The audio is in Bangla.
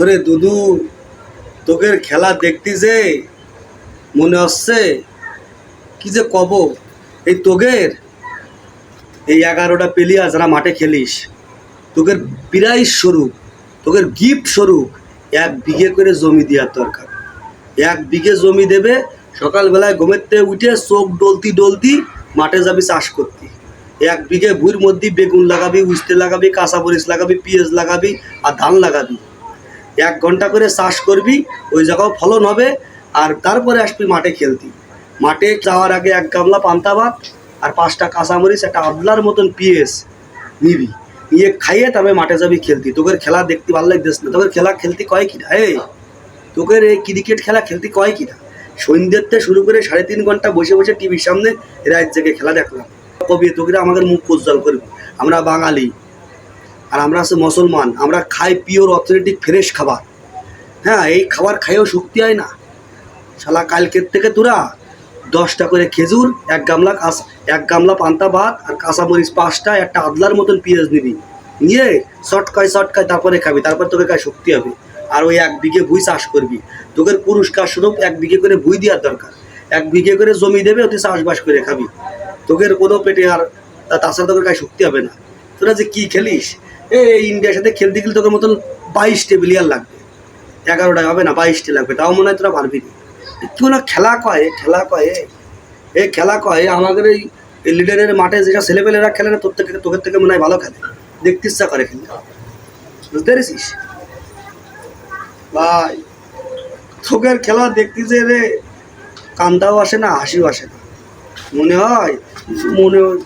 ওরে দুদু তোকের খেলা দেখতিছে মনে হচ্ছে কি যে কব? এই তোগের? এই এগারোটা প্লেয়ার যারা মাঠে খেলিস। তোকের প্রাইজ স্বরূপ তোকের গিফট স্বরূপ, এক বিঘে করে জমি দেওয়ার দরকার। এক বিঘে জমি দেবে, সকালবেলায় ঘুমের থেকে উঠে চোখ ডলতি ডলতি মাঠে যাবি চাষ করতে। এক বিঘে ভুঁইর মধ্যে বেগুন লাগাবি, উস্তে লাগাবি, কাঁচা মরিচ লাগাবি, পেঁয়াজ লাগাবি আর ধান লাগাবি। এক ঘণ্টা করে চাষ করবি, ওই জায়গাও ফলন হবে, আর তারপরে আসবি মাঠে খেলতি। মাঠে যাওয়ার আগে এক গামলা পান্তা ভাত আর পাঁচটা কাঁচামরিচ, একটা আদলার মতন পিএস নিবি। নিয়ে খাইয়ে তবে মাঠে যাবি খেলতি। তোকে খেলা দেখতে ভালো লাগতেস না। তোকে খেলা খেলতে কয় কিনা? এই তোকে এই ক্রিকেট খেলা খেলতে কয় কিনা? থেকে শুরু করে সাড়ে তিন ঘণ্টা বসে বসে টিভির সামনে রাত জেগে খেলা দেখলাম। কবি তোকে আমাদের মুখ উজ্জ্বল করবি। আমরা বাঙালি। আর আমরা আছে মুসলমান, আমরা খাই পিওর অথেন্টিক ফ্রেশ খাবার। হ্যাঁ এই খাবার খাইয়েও শক্তি হয় না। শালা, কালকের থেকে তোরা দশটা করে খেজুর, এক গামলা কাঁচ, এক গামলা পান্তা ভাত আর কাঁচামরিচ পাঁচটা, একটা আদলার মতন পেঁয়াজ নিবি। নিয়ে চটকায় চটকায় তারপরে খাবি, তারপর তোকে গায়ে শক্তি হবে। আর ওই এক বিঘে ভুই চাষ করবি। তোকে পুরস্কার স্বরূপ এক বিঘে করে ভুই দেওয়ার দরকার। এক বিঘে করে জমি দেবে, ওতে চাষবাস করে খাবি। তোকের কোনো পেটে আর তাছাড়া তোকে গায়ে শক্তি হবে না। তোরা যে কি খেলিস? এই ইন্ডিয়ার সাথে খেলতে গেলে তোকে মতন বাইশটে প্লেয়ার লাগবে। এগারোটা হবে না বাইশটে লাগবে। তাও মনে হয় তোরা পারবি না। কেউ না খেলা কয় খেলা কয়, এ। খেলা কয়, আমাদের এই লিডারের মাঠে যেসব ছেলেপেলেরা খেলে না, তোর থেকে তোকের থেকে মনে হয় ভালো খেলে। দেখতে ইচ্ছা করে খেলতে। বুঝতে পেরেছিস? ভাই তোকের খেলা দেখতেছে রে কান্দাও আসে না, হাসিও আসে না। মনে হয় মনে হয়